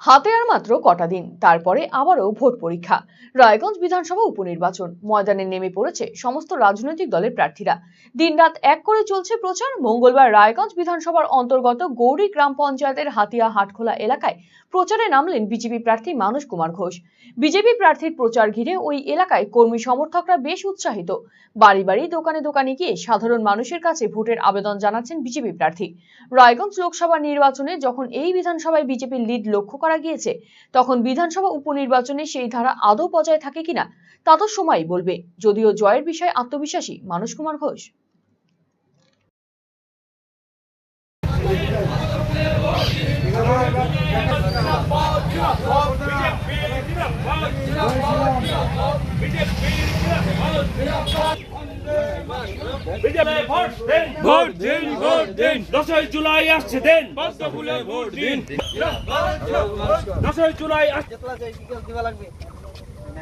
হাতে আর মাত্র কটা দিন, তারপরে আবারও ভোট পরীক্ষা। রায়গঞ্জ বিধানসভা উপনির্বাচন, ময়দানে নেমে পড়েছে সমস্ত রাজনৈতিক দলের প্রার্থীরা। দিনরাত এক করে চলছে প্রচার, মঙ্গলবার রায়গঞ্জ বিধানসভার অন্তর্গত গৌরী গ্রাম পঞ্চায়েতের হাতিয়া হাটখোলা এলাকায় প্রচারে নামলেন বিজেপি প্রার্থী মানস কুমার ঘোষ। বিজেপি প্রার্থীর প্রচার ঘিরে ওই এলাকায় কর্মী সমর্থকরা বেশ উৎসাহিত। বাড়ি বাড়ি, দোকানে দোকানে গিয়ে সাধারণ মানুষের কাছে ভোটের আবেদন জানাচ্ছেন বিজেপি প্রার্থী। রায়গঞ্জ লোকসভা নির্বাচনে যখন এই বিধানসভায় বিজেপির লিড লক্ষ্য করা গিয়েছে। তখন বিধানসভা উপনির্বাচনে সেই ধারা আদৌ বজায় থাকে কিনা, তা তো সময় বলবে। যদিও জয়ের বিষয়ে আত্মবিশ্বাসী মানস কুমার ঘোষ। বিজেপি ভোট দিন। ভোট দিন ভোট দিন। দশই জুলাই আসছে দিন। পদ্ম ফুলে ভোট দিন। দশই জুলাই আসছে যেতলা যাই কি করে দিবা লাগবে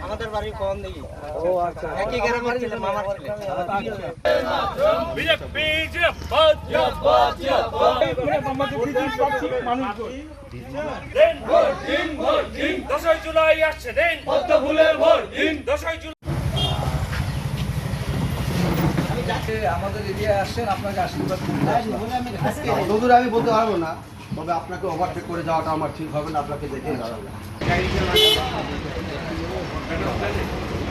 আমাদের বাড়ি কোন দিকে? ও আচ্ছা। একই গ্রামের ছেলে মামার ছেলে। বিজেপি জিন্দাবাদ জিন্দাবাদ জিন্দাবাদ দিন ভোট দিন ভোট দিন। দশই জুলাই আসছে দিন। পদ্ম ফুলে ভোট দিন। দশই জুলাই আমাদের এরিয়ায় আসছেন আপনাকে আশীর্বাদ যদুর আমি বলতে পারব না তবে আপনাকে ওভারটেক করে যাওয়াটা আমার ঠিক হবে না আপনাকে দেখে দাঁড়াবো